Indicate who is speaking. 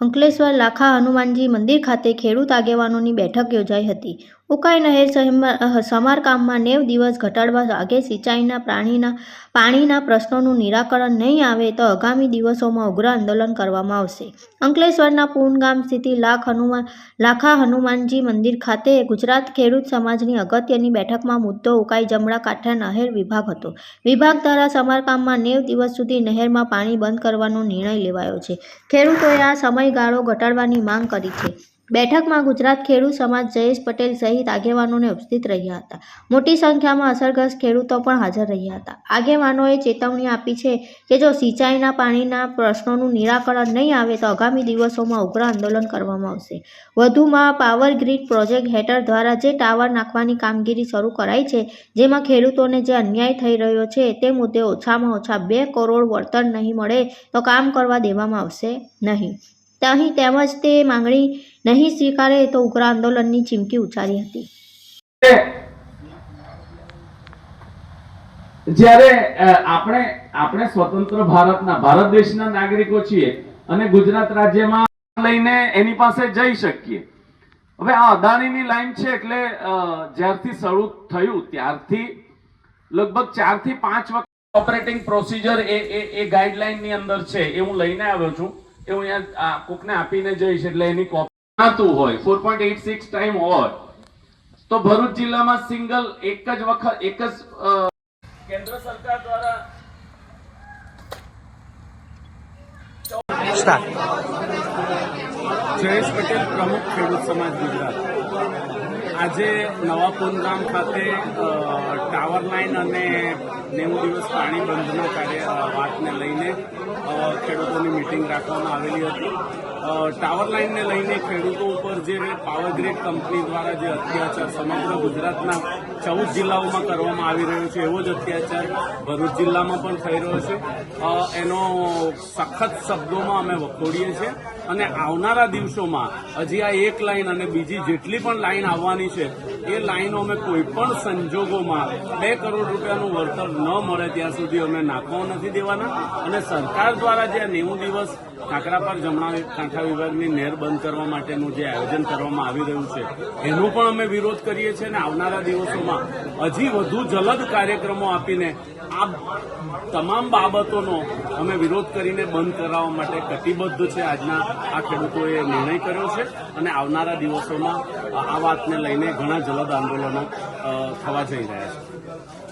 Speaker 1: અંકલેશ્વર લાખા હનુમાનજી મંદિર ખાતે ખેડૂત આગેવાનોની બેઠક યોજાઈ હતી. ઉકાઈ નહેર સમારકામમાં નેવ દિવસ ઘટાડવા આગે સિંચાઈના પ્રાણીના, પાણીના પ્રશ્નોનું નિરાકરણ નહીં આવે તો આગામી દિવસોમાં ઉગ્ર આંદોલન કરવામાં આવશે. અંકલેશ્વરના પૂનગામ સ્થિત લાખ હનુમાન, લાખા હનુમાનજી મંદિર ખાતે ગુજરાત ખેડૂત સમાજની અગત્યની બેઠકમાં મુદ્દો ઉકાઈ જમણા કાંઠા નહેર વિભાગ હતો. વિભાગ દ્વારા સમારકામમાં નેવ દિવસ સુધી નહેરમાં પાણી બંધ કરવાનો નિર્ણય લેવાયો છે. ખેડૂતોએ આ સમયગાળો ઘટાડવાની માંગ કરી છે. બેઠકમાં ગુજરાત ખેડૂત સમાજ જયેશ પટેલ સહિત આગેવાનોને ઉપસ્થિત રહ્યા હતા. મોટી સંખ્યામાં અસરગ્રસ્ત ખેડૂતો પણ હાજર રહ્યા હતા. આગેવાનોએ ચેતવણી આપી છે કે જો સિંચાઈના પાણીના પ્રશ્નોનું નિરાકરણ નહીં આવે તો આગામી દિવસોમાં ઉગ્ર આંદોલન કરવામાં આવશે. વધુમાં પાવર ગ્રીડ પ્રોજેક્ટ હેઠળ દ્વારા જે ટાવર નાખવાની કામગીરી શરૂ કરાઈ છે, જેમાં ખેડૂતોને જે અન્યાય થઈ રહ્યો છે તે મુદ્દે ઓછામાં ઓછા બે કરોડ વળતર નહીં મળે તો કામ કરવા દેવામાં આવશે નહીં. અહીં તેમજ તે માંગણી નહીં સ્વીકારે તો ઉગ્ર આંદોલનની ચીમકી ઉચ્ચારી હતી.
Speaker 2: જ્યારે આપણે આપણે સ્વતંત્ર ભારતના, ભારત દેશના નાગરિકો છીએ અને ગુજરાત રાજ્યમાં લઈને એની પાસે જઈ શકીએ. હવે આ અદાણીની લાઈન છે એટલે જ્યારથી શરૂ થયું ત્યારથી લગભગ ચારથી પાંચ વખત ઓપરેટિંગ પ્રોસિજર એ એ એ ગાઈડલાઈનની અંદર છે એ હું લઈને આવ્યો છું. એ હું અહીંયા કોકને આપીને જઈશ એટલે એની કોપી નાતું હોય. Four point eight six time હોય. તો ભરૂચ જિલ્લામાં સિંગલ એક જ વખત, એક જ કેન્દ્ર સરકાર દ્વારા
Speaker 3: જયેશ પટેલ પ્રમુખ ખેડૂત સમાજ ગુજરાત. આજે નવાપુર ગામ ખાતે ટાવર લાઇન અને નેવું દિવસ પાણી બંધના કાર્ય અ, લઈને ખેડૂતોની મિટિંગ રાખવામાં આવેલી હતી. ટાવર લાઈનને લઈને ખેડૂતો ઉપર જે પાવર ગ્રીડ કંપની દ્વારા જે અત્યાચાર સમગ્ર ગુજરાતના ચૌદ જિલ્લાઓમાં કરવામાં આવી રહ્યો છે એવો જ અત્યાચાર ભરૂચ જિલ્લામાં પણ થઈ રહ્યો છે. એનો સખત શબ્દોમાં અમે વખોડીએ છીએ અને આવનારા દિવસોમાં હજી આ એક લાઈન અને બીજી જેટલી પણ લાઇન આવવાની છે એ લાઈનો અમે કોઈ પણ સંજોગોમાં બે કરોડ રૂપિયાનું વળતર ન મળે ત્યાં સુધી અમે નાખવા નથી દેવાના. અને સરકાર દ્વારા જે નેવું દિવસ કાંકરાપાર જમણા કાંઠા વિભાગની નહેર બંધ કરવા માટેનું જે આયોજન કરવામાં આવી રહ્યું છે, એનો પણ અમે વિરોધ કરીએ છીએ અને આવનારા દિવસોમાં હજી વધુ જલદ કાર્યક્રમો આપીને આ તમામ બાબતોનો અમે વિરોધ કરીને બંધ કરાવવા માટે કટિબદ્ધ છે. આજના આ ખેડૂતોએ નિર્ણય કર્યો છે અને આવનારા દિવસોમાં આ વાતને લઈને ઘણા જલદ આંદોલનો થવા જઈ રહ્યા છે.